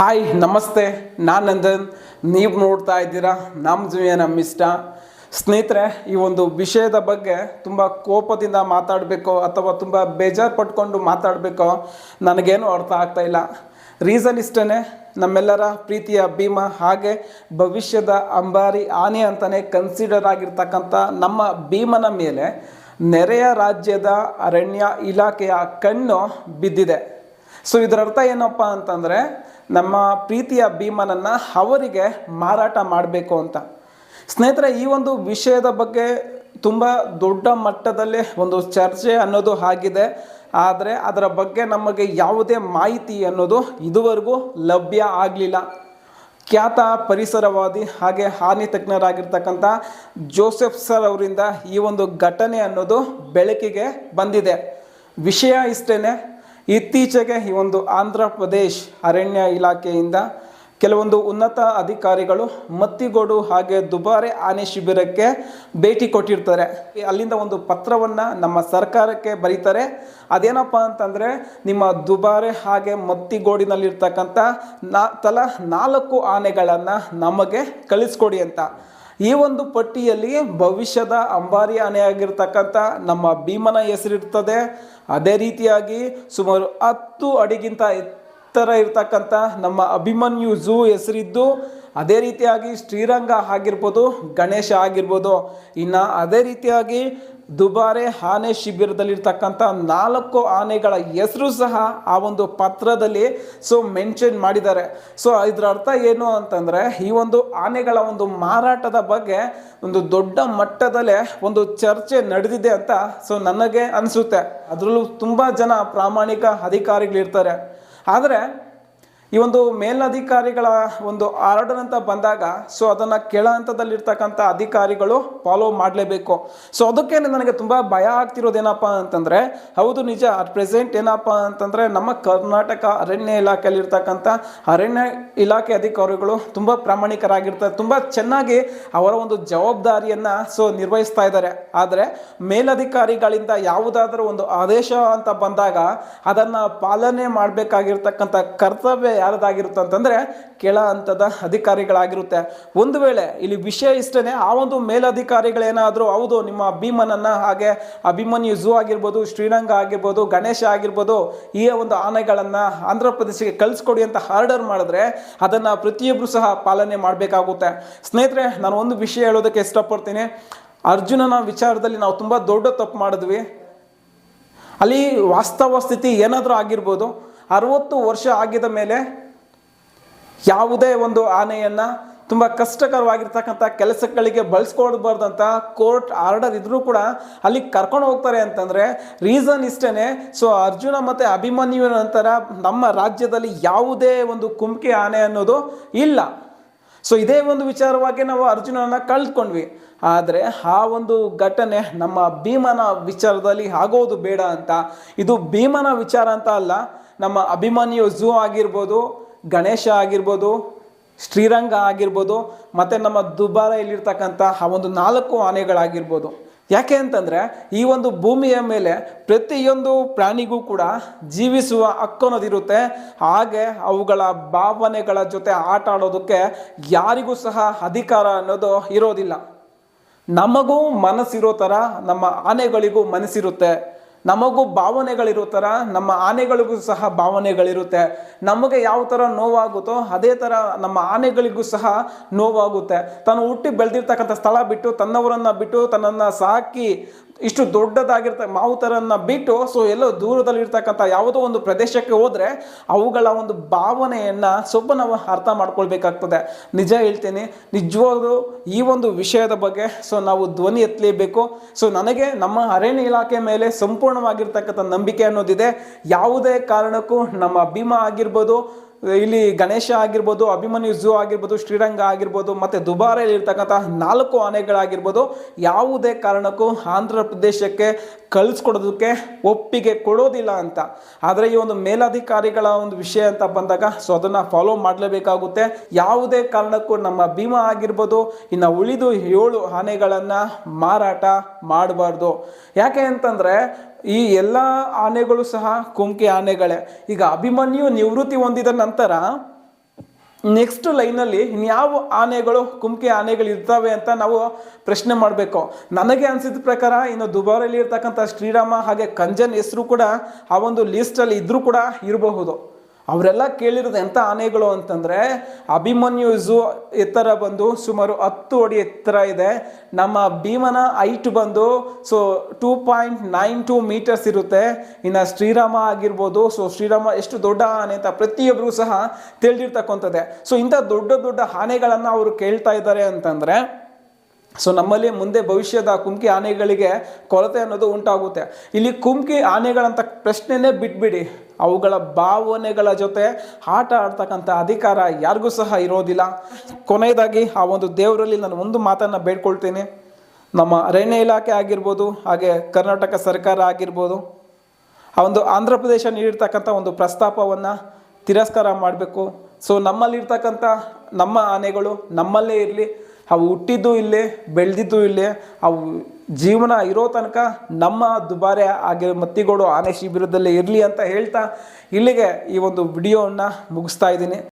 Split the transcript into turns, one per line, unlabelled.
Hi ನಮಸ್ತೆ. ನಾನು ನಂದನ್. ನೀವು ನೋಡ್ತಾ ಇದ್ದೀರಾ? ನಮ್ಮ ಜೀವಿಯ ನಮ್ಮ ಇಷ್ಟ. ಸ್ನೇಹಿತರೆ, ಈ ಒಂದು ವಿಷಯದ ಬಗ್ಗೆ ತುಂಬ ಕೋಪದಿಂದ ಮಾತಾಡಬೇಕೋ ಅಥವಾ ತುಂಬ ಬೇಜಾರು ಪಟ್ಕೊಂಡು ಮಾತಾಡಬೇಕೋ ನನಗೇನು ಅರ್ಥ ಆಗ್ತಾ ಇಲ್ಲ. ರೀಸನ್ ಇಷ್ಟೇ ನಮ್ಮೆಲ್ಲರ ಪ್ರೀತಿಯ ಭೀಮ ಹಾಗೆ ಭವಿಷ್ಯದ ಅಂಬಾರಿ ಆನೆ ಅಂತಲೇ ಕನ್ಸಿಡರ್ ಆಗಿರ್ತಕ್ಕಂಥ ನಮ್ಮ ಭೀಮನ ಮೇಲೆ ನೆರೆಯ ರಾಜ್ಯದ ಅರಣ್ಯ ಇಲಾಖೆಯ ಕಣ್ಣು ಬಿದ್ದಿದೆ. ಸೊ ಇದರ ಅರ್ಥ ಏನಪ್ಪ ಅಂತಂದರೆ ನಮ್ಮ ಪ್ರೀತಿಯ ಭೀಮನನ್ನು ಅವರಿಗೆ ಮಾರಾಟ ಮಾಡಬೇಕು ಅಂತ. ಸ್ನೇಹಿತರೆ, ಈ ಒಂದು ವಿಷಯದ ಬಗ್ಗೆ ತುಂಬ ದೊಡ್ಡ ಮಟ್ಟದಲ್ಲಿ ಒಂದು ಚರ್ಚೆ ಅನ್ನೋದು ಆಗಿದೆ. ಆದರೆ ಅದರ ಬಗ್ಗೆ ನಮಗೆ ಯಾವುದೇ ಮಾಹಿತಿ ಅನ್ನೋದು ಇದುವರೆಗೂ ಲಭ್ಯ ಆಗಲಿಲ್ಲ. ಖ್ಯಾತ ಪರಿಸರವಾದಿ ಹಾಗೆ ಹಾನಿ ತಜ್ಞರಾಗಿರ್ತಕ್ಕಂಥ ಜೋಸೆಫ್ ಸರ್ ಅವರಿಂದ ಈ ಒಂದು ಘಟನೆ ಅನ್ನೋದು ಬೆಳಕಿಗೆ ಬಂದಿದೆ. ವಿಷಯ ಇಷ್ಟೇ ಇತ್ತೀಚೆಗೆ ಈ ಒಂದು ಆಂಧ್ರ ಪ್ರದೇಶ್ ಅರಣ್ಯ ಇಲಾಖೆಯಿಂದ ಕೆಲವೊಂದು ಉನ್ನತ ಅಧಿಕಾರಿಗಳು ಮತ್ತಿಗೋಡು ಹಾಗೆ ದುಬಾರೆ ಆನೆ ಶಿಬಿರಕ್ಕೆ ಭೇಟಿ ಕೊಟ್ಟಿರ್ತಾರೆ. ಅಲ್ಲಿಂದ ಒಂದು ಪತ್ರವನ್ನು ನಮ್ಮ ಸರ್ಕಾರಕ್ಕೆ ಬರೀತಾರೆ. ಅದೇನಪ್ಪ ಅಂತಂದರೆ ನಿಮ್ಮ ದುಬಾರೆ ಹಾಗೆ ಮತ್ತಿಗೋಡಿನಲ್ಲಿರ್ತಕ್ಕಂಥ ನಾ, ತಲಾ ನಾಲ್ಕು ಆನೆಗಳನ್ನು ನಮಗೆ ಕಳಿಸ್ಕೊಡಿ ಅಂತ. ಈ ಒಂದು ಪಟ್ಟಿಯಲ್ಲಿ ಭವಿಷ್ಯದ ಅಂಬಾರಿ ಆನೆಯಾಗಿರ್ತಕ್ಕಂಥ ನಮ್ಮ ಭೀಮನ ಹೆಸರಿರ್ತದೆ. ಅದೇ ರೀತಿಯಾಗಿ ಸುಮಾರು ಹತ್ತು ಅಡಿಗಿಂತ ಎತ್ತರ ಇರ್ತಕ್ಕಂಥ ನಮ್ಮ ಅಭಿಮನ್ಯು ಝೂ ಹೆಸರಿದ್ದು ಅದೇ ರೀತಿಯಾಗಿ ಶ್ರೀರಂಗ ಆಗಿರ್ಬೋದು, ಗಣೇಶ ಆಗಿರ್ಬೋದು, ಇನ್ನು ಅದೇ ರೀತಿಯಾಗಿ ದುಬಾರೆ ಆನೆ ಶಿಬಿರದಲ್ಲಿರ್ತಕ್ಕಂಥ ನಾಲ್ಕು ಆನೆಗಳ ಹೆಸರು ಸಹ ಆ ಒಂದು ಪತ್ರದಲ್ಲಿ ಸೊ ಮೆನ್ಷನ್ ಮಾಡಿದ್ದಾರೆ. ಸೊ ಇದರ ಅರ್ಥ ಏನು ಅಂತಂದರೆ, ಈ ಒಂದು ಆನೆಗಳ ಒಂದು ಮಾರಾಟದ ಬಗ್ಗೆ ಒಂದು ದೊಡ್ಡ ಮಟ್ಟದಲ್ಲೇ ಒಂದು ಚರ್ಚೆ ನಡೆದಿದೆ ಅಂತ ಸೊ ನನಗೆ ಅನಿಸುತ್ತೆ. ಅದರಲ್ಲೂ ತುಂಬ ಜನ ಪ್ರಾಮಾಣಿಕ ಅಧಿಕಾರಿಗಳಿರ್ತಾರೆ. ಆದರೆ ಈ ಒಂದು ಮೇಲಧಿಕಾರಿಗಳ ಒಂದು ಆರ್ಡರ್ ಅಂತ ಬಂದಾಗ, ಸೊ ಅದನ್ನು ಕೆಳ ಹಂತದಲ್ಲಿರ್ತಕ್ಕಂಥ ಅಧಿಕಾರಿಗಳು ಫಾಲೋ ಮಾಡಲೇಬೇಕು. ಸೊ ಅದಕ್ಕೆ ನನಗೆ ತುಂಬ ಭಯ ಆಗ್ತಿರೋದೇನಪ್ಪ ಅಂತಂದರೆ, ಹೌದು ನಿಜ ಅಟ್ ಪ್ರೆಸೆಂಟ್ ಏನಪ್ಪ ಅಂತಂದರೆ ನಮ್ಮ ಕರ್ನಾಟಕ ಅರಣ್ಯ ಇಲಾಖೆಯಲ್ಲಿರ್ತಕ್ಕಂಥ ಅರಣ್ಯ ಇಲಾಖೆ ಅಧಿಕಾರಿಗಳು ತುಂಬ ಪ್ರಾಮಾಣಿಕರಾಗಿರ್ತಾರೆ ತುಂಬ ಚೆನ್ನಾಗಿ ಅವರ ಒಂದು ಜವಾಬ್ದಾರಿಯನ್ನು ಸೊ ನಿರ್ವಹಿಸ್ತಾ ಇದ್ದಾರೆ. ಆದರೆ ಮೇಲಧಿಕಾರಿಗಳಿಂದ ಯಾವುದಾದ್ರೂ ಒಂದು ಆದೇಶ ಅಂತ ಬಂದಾಗ, ಅದನ್ನು ಪಾಲನೆ ಮಾಡಬೇಕಾಗಿರ್ತಕ್ಕಂಥ ಕರ್ತವ್ಯ ಯಾರದಾಗಿರುತ್ತೆ ಅಂತಂದರೆ ಕೆಳ ಹಂತದ ಅಧಿಕಾರಿಗಳಾಗಿರುತ್ತೆ. ಒಂದು ವೇಳೆ ಇಲ್ಲಿ ವಿಷಯ ಇಷ್ಟೇ ಆ ಒಂದು ಮೇಲಧಿಕಾರಿಗಳೇನಾದರೂ, ಹೌದು, ನಿಮ್ಮ ಭೀಮನನ್ನು ಹಾಗೆ ಅಭಿಮನ್ಯು ಝೂ ಆಗಿರ್ಬೋದು, ಶ್ರೀರಂಗ ಆಗಿರ್ಬೋದು, ಗಣೇಶ ಆಗಿರ್ಬೋದು, ಈ ಒಂದು ಆನೆಗಳನ್ನು ಆಂಧ್ರ ಪ್ರದೇಶಕ್ಕೆ ಕಳಿಸ್ಕೊಡಿ ಅಂತ ಆರ್ಡರ್ ಮಾಡಿದ್ರೆ ಅದನ್ನು ಪ್ರತಿಯೊಬ್ಬರು ಸಹ ಪಾಲನೆ ಮಾಡಬೇಕಾಗುತ್ತೆ. ಸ್ನೇಹಿತರೆ, ನಾನು ಒಂದು ವಿಷಯ ಹೇಳೋದಕ್ಕೆ ಇಷ್ಟಪಡ್ತೀನಿ. ಅರ್ಜುನನ ವಿಚಾರದಲ್ಲಿ ನಾವು ತುಂಬ ದೊಡ್ಡ ತಪ್ಪು ಮಾಡಿದ್ವಿ. ಅಲ್ಲಿ ವಾಸ್ತವ ಸ್ಥಿತಿ ಏನಾದರೂ ಆಗಿರ್ಬೋದು ಅರವತ್ತು ವರ್ಷ ಆಗಿದ ಮೇಲೆ ಯಾವುದೇ ಒಂದು ಆನೆಯನ್ನು ತುಂಬ ಕಷ್ಟಕರವಾಗಿರ್ತಕ್ಕಂಥ ಕೆಲಸಗಳಿಗೆ ಬಳಸ್ಕೊಡ್ಬಾರ್ದಂತ ಕೋರ್ಟ್ ಆರ್ಡರ್ ಇದ್ದರೂ ಕೂಡ ಅಲ್ಲಿ ಕರ್ಕೊಂಡು ಹೋಗ್ತಾರೆ ಅಂತಂದರೆ ರೀಸನ್ ಇಷ್ಟೇ ಸೊ ಅರ್ಜುನ ಮತ್ತು ಅಭಿಮನ್ಯು ನಂತರ ನಮ್ಮ ರಾಜ್ಯದಲ್ಲಿ ಯಾವುದೇ ಒಂದು ಕುಮ್ಕಿ ಆನೆ ಅನ್ನೋದು ಇಲ್ಲ. ಸೊ ಇದೇ ಒಂದು ವಿಚಾರವಾಗಿ ನಾವು ಅರ್ಜುನನ ಕಳೆದುಕೊಂಡ್ವಿ. ಆದರೆ ಆ ಒಂದು ಘಟನೆ ನಮ್ಮ ಭೀಮನ ವಿಚಾರದಲ್ಲಿ ಆಗೋದು ಬೇಡ ಅಂತ. ಇದು ಭೀಮನ ವಿಚಾರ ಅಂತ ಅಲ್ಲ ನಮ್ಮ ಅಭಿಮಾನಿಯು ಝೂ ಆಗಿರ್ಬೋದು, ಗಣೇಶ ಆಗಿರ್ಬೋದು, ಶ್ರೀರಂಗ ಆಗಿರ್ಬೋದು, ಮತ್ತು ನಮ್ಮ ದುಬಾರೆಯಲ್ಲಿರ್ತಕ್ಕಂಥ ಆ ಒಂದು ನಾಲ್ಕು ಆನೆಗಳಾಗಿರ್ಬೋದು. ಯಾಕೆ ಅಂತಂದರೆ ಈ ಒಂದು ಭೂಮಿಯ ಮೇಲೆ ಪ್ರತಿಯೊಂದು ಪ್ರಾಣಿಗೂ ಕೂಡ ಜೀವಿಸುವ ಹಕ್ಕು ಅನ್ನೋದಿರುತ್ತೆ. ಹಾಗೆ ಅವುಗಳ ಭಾವನೆಗಳ ಜೊತೆ ಆಟ ಆಡೋದಕ್ಕೆ ಯಾರಿಗೂ ಸಹ ಅಧಿಕಾರ ಅನ್ನೋದು ಇರೋದಿಲ್ಲ. ನಮಗೂ ಮನಸ್ಸಿರೋ ಥರ ನಮ್ಮ ಆನೆಗಳಿಗೂ ಮನಸ್ಸಿರುತ್ತೆ. ನಮಗೂ ಭಾವನೆಗಳಿರೋ ಥರ ನಮ್ಮ ಆನೆಗಳಿಗೂ ಸಹ ಭಾವನೆಗಳಿರುತ್ತೆ. ನಮಗೆ ಯಾವ ಥರ ನೋವಾಗುತ್ತೋ ಅದೇ ಥರ ನಮ್ಮ ಆನೆಗಳಿಗೂ ಸಹ ನೋವಾಗುತ್ತೆ. ತಾನು ಹುಟ್ಟಿ ಬೆಳೆದಿರ್ತಕ್ಕಂಥ ಸ್ಥಳ ಬಿಟ್ಟು, ತನ್ನವರನ್ನು ಬಿಟ್ಟು, ತನ್ನನ್ನು ಸಾಕಿ ಇಷ್ಟು ದೊಡ್ಡದಾಗಿರ್ತ, ಮಾವುತರನ್ನು ಬಿಟ್ಟು ಸೊ ಎಲ್ಲೋ ದೂರದಲ್ಲಿರ್ತಕ್ಕಂಥ ಯಾವುದೋ ಒಂದು ಪ್ರದೇಶಕ್ಕೆ ಹೋದರೆ ಅವುಗಳ ಒಂದು ಭಾವನೆಯನ್ನು ಸ್ವಲ್ಪ ನಾವು ಅರ್ಥ ಮಾಡ್ಕೊಳ್ಬೇಕಾಗ್ತದೆ. ನಿಜ ಹೇಳ್ತೀನಿ, ನಿಜವಾಗ್ಲೂ ಈ ಒಂದು ವಿಷಯದ ಬಗ್ಗೆ ಸೊ ನಾವು ಧ್ವನಿ ಎತ್ತಲೇಬೇಕು. ಸೊ ನನಗೆ ನಮ್ಮ ಅರಣ್ಯ ಇಲಾಖೆ ಮೇಲೆ ಸಂಪೂರ್ಣವಾಗಿರ್ತಕ್ಕಂಥ ನಂಬಿಕೆ ಅನ್ನೋದಿದೆ. ಯಾವುದೇ ಕಾರಣಕ್ಕೂ ನಮ್ಮ ಭೀಮಾ ಆಗಿರ್ಬೋದು ಇಲ್ಲಿ ಗಣೇಶ ಆಗಿರ್ಬೋದು, ಅಭಿಮನ್ಯು ಝೂ ಆಗಿರ್ಬೋದು, ಶ್ರೀರಂಗ ಆಗಿರ್ಬೋದು, ಮತ್ತು ದುಬಾರೆಯಲ್ಲಿ ಇರ್ತಕ್ಕಂಥ ನಾಲ್ಕು ಆನೆಗಳಾಗಿರ್ಬೋದು, ಯಾವುದೇ ಕಾರಣಕ್ಕೂ ಆಂಧ್ರ ಪ್ರದೇಶಕ್ಕೆ ಕಳಿಸ್ಕೊಡೋದಕ್ಕೆ ಒಪ್ಪಿಗೆ ಕೊಡೋದಿಲ್ಲ ಅಂತ. ಆದರೆ ಈ ಒಂದು ಮೇಲಾಧಿಕಾರಿಗಳ ಒಂದು ವಿಷಯ ಅಂತ ಬಂದಾಗ ಸೊ ಅದನ್ನು ಫಾಲೋ ಮಾಡಲೇಬೇಕಾಗುತ್ತೆ. ಯಾವುದೇ ಕಾರಣಕ್ಕೂ ನಮ್ಮ ಭೀಮಾ ಆಗಿರ್ಬೋದು, ಇನ್ನು ಉಳಿದು ಏಳು ಆನೆಗಳನ್ನು ಮಾರಾಟ ಮಾಡಬಾರ್ದು. ಯಾಕೆ ಅಂತಂದರೆ ಈ ಎಲ್ಲ ಆನೆಗಳು ಸಹ ಕುಮ್ಕಿ ಆನೆಗಳೇ. ಈಗ ಅಭಿಮನ್ಯು ನಿವೃತ್ತಿ ಹೊಂದಿದ ನಂತರ ನೆಕ್ಸ್ಟ್ ಲೈನಲ್ಲಿ ಇನ್ಯಾವ ಆನೆಗಳು ಕುಮ್ಕಿ ಆನೆಗಳು ಇರ್ತವೆ ಅಂತ ನಾವು ಪ್ರಶ್ನೆ ಮಾಡಬೇಕು. ನನಗೆ ಅನಿಸಿದ ಪ್ರಕಾರ ಇನ್ನು ದುಬಾರಲ್ಲಿ ಇರ್ತಕ್ಕಂಥ ಶ್ರೀರಾಮ ಹಾಗೆ ಕಂಜನ್ ಹೆಸರು ಕೂಡ ಆ ಒಂದು ಲೀಸ್ಟಲ್ಲಿ ಇದ್ದರೂ ಕೂಡ ಇರಬಹುದು. ಅವರೆಲ್ಲ ಕೇಳಿರೋದು ಎಂಥ ಆನೆಗಳು ಅಂತಂದರೆ ಅಭಿಮನ್ಯುಸು ಎತ್ತರ ಬಂದು ಸುಮಾರು ಹತ್ತು ಅಡಿ ಎತ್ತರ ಇದೆ. ನಮ್ಮ ಭೀಮನ ಹೈಟ್ ಬಂದು so two point nine two metres ಇರುತ್ತೆ. ಇನ್ನು ಶ್ರೀರಾಮ ಆಗಿರ್ಬೋದು, ಸೊ ಶ್ರೀರಾಮ ಎಷ್ಟು ದೊಡ್ಡ ಆನೆ ಅಂತ ಪ್ರತಿಯೊಬ್ಬರು ಸಹ ತಿಳಿದಿರ್ತಕ್ಕಂಥದ್ದೇ. ಸೊ ಇಂಥ ದೊಡ್ಡ ದೊಡ್ಡ ಆನೆಗಳನ್ನು ಅವರು ಕೇಳ್ತಾ ಇದ್ದಾರೆ ಅಂತಂದರೆ, ಸೊ ನಮ್ಮಲ್ಲಿ ಮುಂದೆ ಭವಿಷ್ಯದ ಕುಮ್ಕಿ ಆನೆಗಳಿಗೆ ಕೊರತೆ ಅನ್ನೋದು ಉಂಟಾಗುತ್ತೆ. ಇಲ್ಲಿ ಕುಮ್ಕಿ ಆನೆಗಳಂತ ಪ್ರಶ್ನೆನೇ ಬಿಟ್ಬಿಡಿ. ಅವುಗಳ ಭಾವನೆಗಳ ಜೊತೆ ಆಟ ಆಡ್ತಕ್ಕಂಥ ಅಧಿಕಾರ ಯಾರಿಗೂ ಸಹ ಇರೋದಿಲ್ಲ. ಕೊನೆಯದಾಗಿ ಆ ಒಂದು ದೇವರಲ್ಲಿ ನಾನು ಒಂದು ಮಾತನ್ನು ಬೇಡ್ಕೊಳ್ತೇನೆ. ನಮ್ಮ ಅರಣ್ಯ ಇಲಾಖೆ ಆಗಿರ್ಬೋದು, ಹಾಗೆ ಕರ್ನಾಟಕ ಸರ್ಕಾರ ಆಗಿರ್ಬೋದು, ಆ ಒಂದು ಆಂಧ್ರ ಪ್ರದೇಶ ನೀಡಿರ್ತಕ್ಕಂಥ ಒಂದು ಪ್ರಸ್ತಾಪವನ್ನು ತಿರಸ್ಕಾರ ಮಾಡಬೇಕು. ಸೊ ನಮ್ಮಲ್ಲಿರ್ತಕ್ಕಂಥ ನಮ್ಮ ಆನೆಗಳು ನಮ್ಮಲ್ಲೇ ಇರಲಿ. ಅವು ಹುಟ್ಟಿದ್ದು ಇಲ್ಲೇ, ಬೆಳೆದಿದ್ದು ಇಲ್ಲೇ, ಅವು ಜೀವನ ಇರೋ ತನಕ ನಮ್ಮ ದುಬಾರೆ ಆಗಿರೋ ಮತ್ತಿಗೋಡು ಆನೆ ಶಿಬಿರದಲ್ಲೇ ಇರಲಿ ಅಂತ ಹೇಳ್ತಾ ಇಲ್ಲಿಗೆ ಈ ಒಂದು ವಿಡಿಯೋವನ್ನು ಮುಗಿಸ್ತಾ ಇದ್ದೀನಿ.